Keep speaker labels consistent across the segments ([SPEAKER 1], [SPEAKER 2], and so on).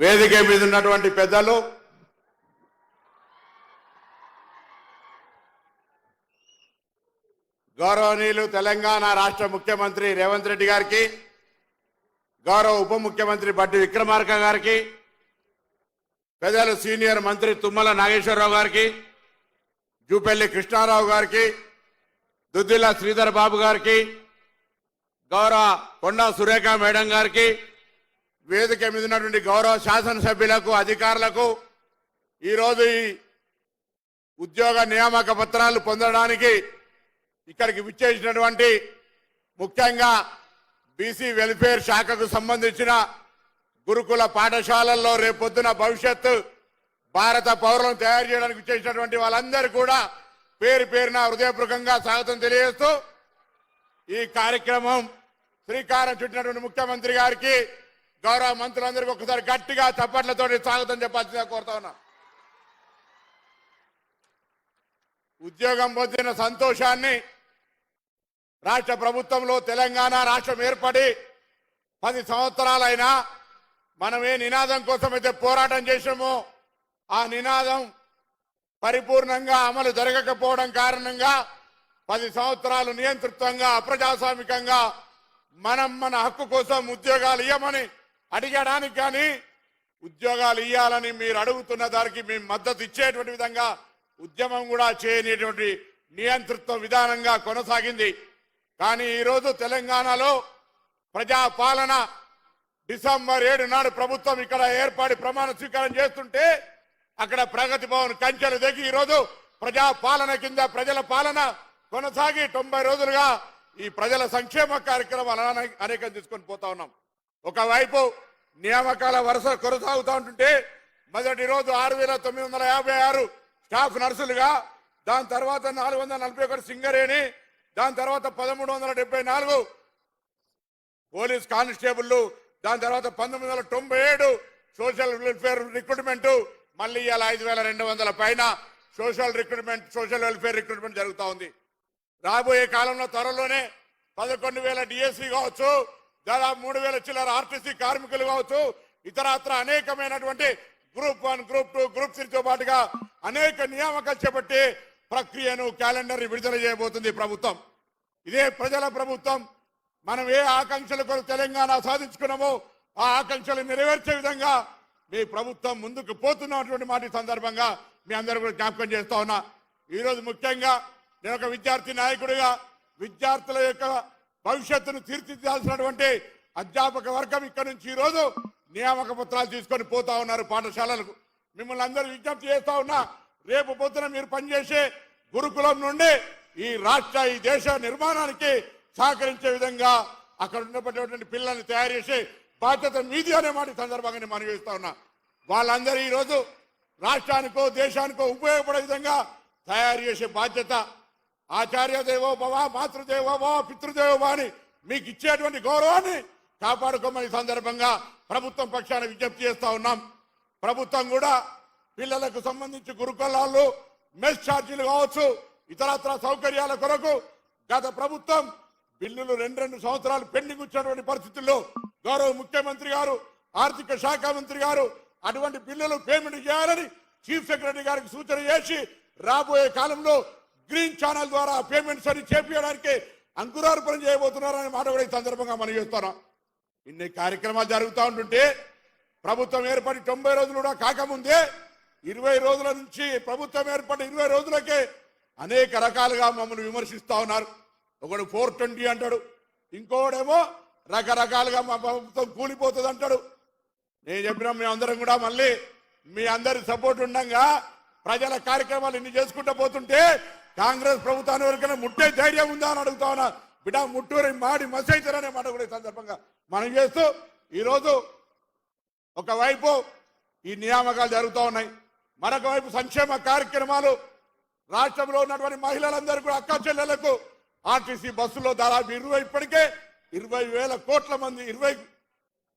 [SPEAKER 1] వేదిక మీద ఉన్నటువంటి పెద్దలు గౌరవనీయులు తెలంగాణ రాష్ట్ర ముఖ్యమంత్రి రేవంత్ రెడ్డి గారికి గౌరవ ఉప ముఖ్యమంత్రి బట్టి విక్రమార్క గారికి పెద్దలు సీనియర్ మంత్రి తుమ్మల నాగేశ్వరరావు గారికి జూపల్లి కృష్ణారావు గారికి దుద్దిల్ల శ్రీధర్ బాబు గారికి గౌరవ కొండా సురేఖ మేడం గారికి వేదిక మీద ఉన్నటువంటి గౌరవ శాసనసభ్యులకు అధికారులకు ఈరోజు ఈ ఉద్యోగ నియామక పత్రాలు పొందడానికి ఇక్కడికి విచ్చేసినటువంటి ముఖ్యంగా బీసీ వెల్ఫేర్ శాఖకు సంబంధించిన గురుకుల పాఠశాలల్లో రేపొద్దున భవిష్యత్తు భారత పౌరులను తయారు చేయడానికి విచ్చేసినటువంటి వాళ్ళందరూ కూడా పేరు పేరున హృదయపూర్వకంగా స్వాగతం తెలియజేస్తూ ఈ కార్యక్రమం శ్రీకారం చుట్టినటువంటి ముఖ్యమంత్రి గారికి గౌరవ మంత్రులందరికీ ఒకసారి గట్టిగా చప్పట్లతో స్వాగతం చెప్పాల్సిందిగా కోరుతా ఉన్నా. ఉద్యోగం పొందిన సంతోషాన్ని రాష్ట్ర ప్రభుత్వంలో తెలంగాణ రాష్ట్రం ఏర్పడి పది సంవత్సరాలైనా మనం ఏ నినాదం కోసం అయితే పోరాటం చేసామో ఆ నినాదం పరిపూర్ణంగా అమలు జరగకపోవడం కారణంగా పది సంవత్సరాలు నియంతృత్వంగా అప్రజాస్వామికంగా మనం మన హక్కు కోసం ఉద్యోగాలు ఇవ్వమని అడిగడానికి కానీ ఉద్యోగాలు ఇవ్వాలని మీరు అడుగుతున్న దానికి మేము మద్దతు ఇచ్చేటువంటి విధంగా ఉద్యమం కూడా చేయనిటువంటి నియంతృత్వ విధానంగా కొనసాగింది. కానీ ఈరోజు తెలంగాణలో ప్రజాపాలన డిసెంబర్ ఏడు నాడు ప్రభుత్వం ఇక్కడ ఏర్పాటు ప్రమాణ స్వీకారం చేస్తుంటే అక్కడ ప్రగతి భవన్ కంచెలు దిగి ఈరోజు ప్రజా పాలన కింద ప్రజల పాలన కొనసాగి తొంభై రోజులుగా ఈ ప్రజల సంక్షేమ కార్యక్రమాలను అనేకం తీసుకొని పోతా ఉన్నాం. ఒకవైపు నియామకాల వరుస కొనసాగుతూ ఉంటుంటే మొదటి రోజు ఆరు వేల తొమ్మిది వందల యాభై ఆరు స్టాఫ్ నర్సులుగా దాని తర్వాత నాలుగు వందల నలభై ఒకటి సింగరేణి దాని తర్వాత పదమూడు వందల డెబ్బై నాలుగు పోలీస్ కానిస్టేబుల్లు దాని తర్వాత పంతొమ్మిది వందల తొంభై ఏడు సోషల్ వెల్ఫేర్ రిక్రూట్మెంట్ మళ్ళీ ఇవాళ ఐదు వేల రెండు వందల పైన social recruitment social welfare recruitment జరుగుతూ ఉంది. రాబోయే కాలంలో త్వరలోనే పదకొండు వేల డిఎస్సి కావచ్చు దాదాపు మూడు వేల చిల్లర ఆర్టీసీ కార్మికులు కావచ్చు ఇతరత్ర అనేకమైనటువంటి group one group two group త్రీతో పాటుగా అనేక నియామకాలు చేపట్టి ప్రక్రియను క్యాలెండర్ విడుదల చేయబోతుంది ప్రభుత్వం. ఇదే ప్రజల ప్రభుత్వం. మనం ఏ ఆకాంక్షల కొరకు తెలంగాణ సాధించుకున్నామో ఆ ఆకాంక్షలు నెరవేర్చే విధంగా మీ ప్రభుత్వం ముందుకు పోతున్నటువంటి మాట సందర్భంగా మీ అందరూ కూడా జ్ఞాపకం చేస్తా ఉన్నా. ఈరోజు ముఖ్యంగా నేను ఒక విద్యార్థి నాయకుడిగా విద్యార్థుల యొక్క భవిష్యత్తును తీర్చిదిద్దాల్సినటువంటి అధ్యాపక వర్గం ఇక్కడ నుంచి ఈ రోజు నియామక పత్రాలు తీసుకొని పోతా ఉన్నారు పాఠశాలలకు. మిమ్మల్ని అందరూ విజ్ఞప్తి చేస్తా ఉన్నా రేపు పొద్దున మీరు పనిచేసే గురుకులం నుండి ఈ రాష్ట్ర ఈ దేశ నిర్మాణానికి సహకరించే విధంగా అక్కడ ఉన్నటువంటి పిల్లల్ని తయారు చేసే బాధ్యత మీది అనే మాట సందర్భంగా నేను మనవి చేస్తా ఉన్నా. వాళ్ళందరూ ఈ రోజు రాష్ట్రానికో దేశానికో ఉపయోగపడే విధంగా తయారు చేసే బాధ్యత ఆచార్య దేవో భవ మాతృదేవో పితృదేవో అని మీకు ఇచ్చేటువంటి గౌరవాన్ని కాపాడుకోమని సందర్భంగా ప్రభుత్వం పక్షాన విజ్ఞప్తి చేస్తా ఉన్నాం. ప్రభుత్వం కూడా పిల్లలకు సంబంధించి గురుకులాలు మెస్ ఛార్జీలు కావచ్చు ఇతరత్ర సౌకర్యాల కొరకు గత ప్రభుత్వం బిల్లులు రెండు రెండు సంవత్సరాలు పెండింగ్ వచ్చినటువంటి పరిస్థితుల్లో గౌరవ ముఖ్యమంత్రి గారు ఆర్థిక శాఖ మంత్రి గారు అటువంటి బిల్లులు పేమెంట్ చేయాలని చీఫ్ సెక్రటరీ గారికి సూచన చేసి రాబోయే కాలంలో గ్రీన్ ఛానల్ ద్వారా పేమెంట్స్ అని చేపించడానికి అంకురార్పణ చేయబోతున్నారనే మాట కూడా ఈ సందర్భంగా మనం చేస్తున్నాం. ఇన్ని కార్యక్రమాలు జరుగుతూ ఉంటుంటే ప్రభుత్వం ఏర్పడి తొంభై రోజులు కూడా కాకముందే ఇరవై రోజుల నుంచి ప్రభుత్వం ఏర్పడిన ఇరవై రోజులకే అనేక రకాలుగా మమ్మల్ని విమర్శిస్తూ ఉన్నారు. ఒకడు ఫోర్ ట్వంటీ అంటాడు ఇంకోడేమో రకరకాలుగా మా ప్రభుత్వం కూలిపోతుంది అంటాడు. నేను చెప్పిన మీ అందరం కూడా మళ్ళీ మీ అందరి సపోర్ట్ ఉండంగా ప్రజల కార్యక్రమాలు ఇన్ని చేసుకుంటూ పోతుంటే కాంగ్రెస్ ప్రభుత్వాన్ని వరకైనా ముట్టే ధైర్యం ఉందా అని అడుగుతా ఉన్నా. బిడ్డ ముట్టూరి మాడి మసైతారనే మాట కూడా సందర్భంగా మనం చేస్తూ ఈరోజు ఒకవైపు ఈ నియామకాలు జరుగుతూ ఉన్నాయి. మరొక వైపు సంక్షేమ కార్యక్రమాలు రాష్ట్రంలో ఉన్నటువంటి మహిళలందరూ కూడా అక్క చెల్లెలకు ఆర్టీసీ బస్సులో దాదాపు ఇరవై ఇప్పటికే ఇరవై వేల కోట్ల మంది ఇరవై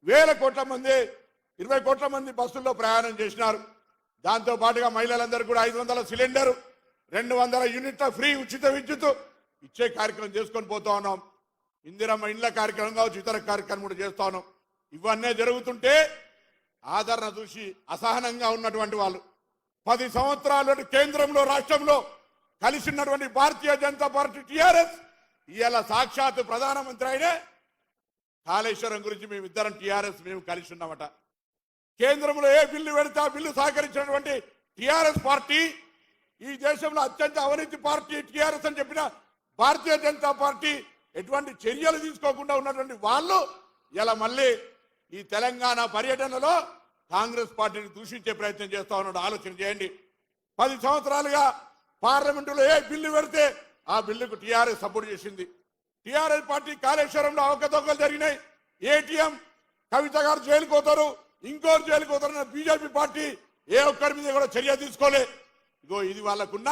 [SPEAKER 1] వేల కోట్ల మంది ఇరవై కోట్ల మంది బస్సుల్లో ప్రయాణం చేసినారు. దాంతో పాటుగా మహిళలందరూ కూడా ఐదు వందల సిలిండర్ రెండు వందల యూనిట్ల ఫ్రీ ఉచిత విద్యుత్ ఇచ్చే కార్యక్రమం చేసుకొని పోతా ఉన్నాం. ఇందిరమ్మ ఇండ్ల కార్యక్రమం కావచ్చు ఇతర కార్యక్రమం కూడా చేస్తా ఉన్నాం. ఇవన్నీ జరుగుతుంటే ఆదరణ చూసి అసహనంగా ఉన్నటువంటి వాళ్ళు. పది సంవత్సరాలు కేంద్రంలో రాష్ట్రంలో కలిసి ఉన్నటువంటి భారతీయ జనతా పార్టీ టిఆర్ఎస్ ఇవాళ సాక్షాత్ ప్రధానమంత్రి అయినే కాళేశ్వరం గురించి మేమిద్దరం టిఆర్ఎస్ మేము కలిసి ఉన్నామట. కేంద్రంలో ఏ బిల్లు పెడితే ఆ బిల్లు సహకరించినటువంటి టిఆర్ఎస్ పార్టీ ఈ దేశంలో అత్యంత అవినీతి పార్టీ టీఆర్ఎస్ అని చెప్పిన భారతీయ జనతా పార్టీ ఎటువంటి చర్యలు తీసుకోకుండా ఉన్నటువంటి వాళ్ళు ఇలా మళ్ళీ ఈ తెలంగాణ పర్యటనలో కాంగ్రెస్ పార్టీని దూషించే ప్రయత్నం చేస్తా ఉన్నాడు. ఆలోచన చేయండి. పది సంవత్సరాలుగా పార్లమెంటులో ఏ బిల్లు పెడితే ఆ బిల్లుకు టీఆర్ఎస్ సపోర్ట్ చేసింది. టీఆర్ఎస్ పార్టీ కాళేశ్వరంలో అవకతవకలు జరిగినాయి. ఏటీఎం కవిత గారు జైలుకు పోతారు. ఇంకోరు జైలుకు పోతారు. బీజేపీ పార్టీ ఏ ఒక్కరి మీద కూడా చర్య తీసుకోలే. ఇగో ఇది వాళ్ళకున్న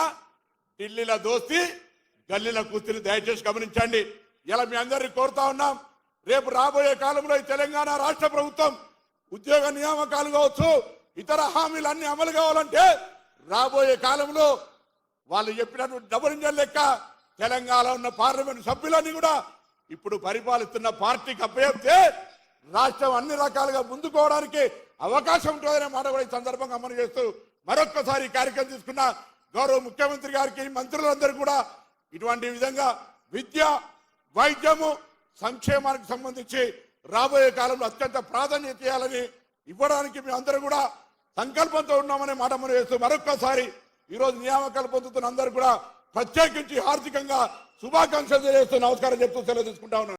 [SPEAKER 1] ఢిల్లీల దోస్తి గల్లీల కుస్తీని దయచేసి గమనించండి. ఇలా మీ అందరినీ కోరుతా ఉన్నాం. రేపు రాబోయే కాలంలో ఈ తెలంగాణ రాష్ట్ర ప్రభుత్వం ఉద్యోగ నియామకాలు కావచ్చు ఇతర హామీలు అన్ని అమలు కావాలంటే రాబోయే కాలంలో వాళ్ళు చెప్పినటువంటి డబుల్ ఇంజన్ లెక్క తెలంగాణ ఉన్న పార్లమెంట్ సభ్యులన్నీ కూడా ఇప్పుడు పరిపాలిస్తున్న పార్టీకి అప్పచెప్తే రాష్ట్రం అన్ని రకాలుగా ముందుకోవడానికి అవకాశం ఉంటుందనే మాట కూడా ఈ సందర్భంగా అమలు చేస్తూ మరొక్కసారి కార్యక్రమం తీసుకున్న గౌరవ ముఖ్యమంత్రి గారికి మంత్రులందరూ కూడా ఇటువంటి విధంగా విద్య వైద్యము సంక్షేమానికి సంబంధించి రాబోయే కాలంలో అత్యంత ప్రాధాన్యత ఇవ్వాలని ఇవ్వడానికి మేము అందరూ కూడా సంకల్పంతో ఉన్నామనే మాట మనం వేస్తూ మరొక్కసారి ఈరోజు నియామకాలు పొందుతున్న అందరూ కూడా ప్రత్యేకించి ఆర్థికంగా శుభాకాంక్షలు తెలియజేస్తూ నమస్కారం చెప్తూ సెలవు తీసుకుంటా ఉన్నాను.